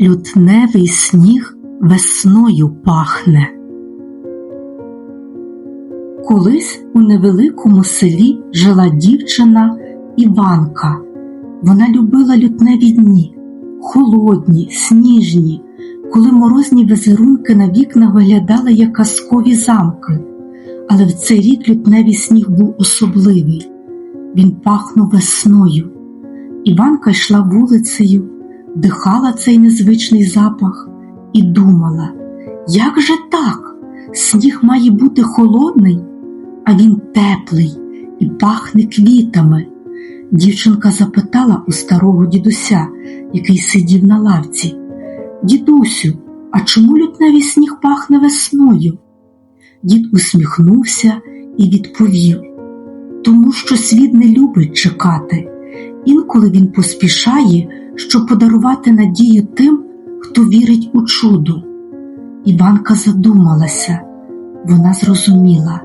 Лютневий сніг весною пахне. Колись у невеликому селі жила дівчина Іванка. Вона любила лютневі дні, холодні, сніжні, коли морозні візерунки на вікнах виглядали як казкові замки. Але в цей рік лютневий сніг був особливий. Він пахнув весною. Іванка йшла вулицею, дихала цей незвичний запах і думала, як же так? Сніг має бути холодний, а він теплий і пахне квітами. Дівчинка запитала у старого дідуся, який сидів на лавці. Дідусю, а чому лютневий сніг пахне весною? Дід усміхнувся і відповів тому що світ не любить чекати. Інколи він поспішає, щоб подарувати надію тим, хто вірить у чудо. Іванка задумалася, вона зрозуміла,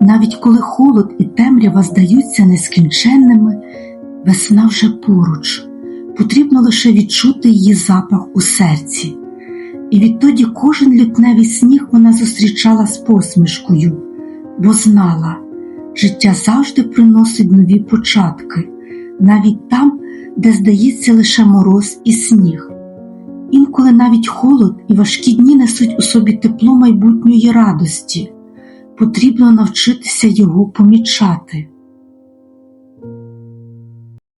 навіть коли холод і темрява здаються нескінченними, весна вже поруч, потрібно лише відчути її запах у серці. І відтоді кожен лютневий сніг вона зустрічала з посмішкою, бо знала, життя завжди приносить нові початки, навіть там, де здається лише мороз і сніг. Інколи навіть холод і важкі дні несуть у собі тепло майбутньої радості, потрібно навчитися його помічати.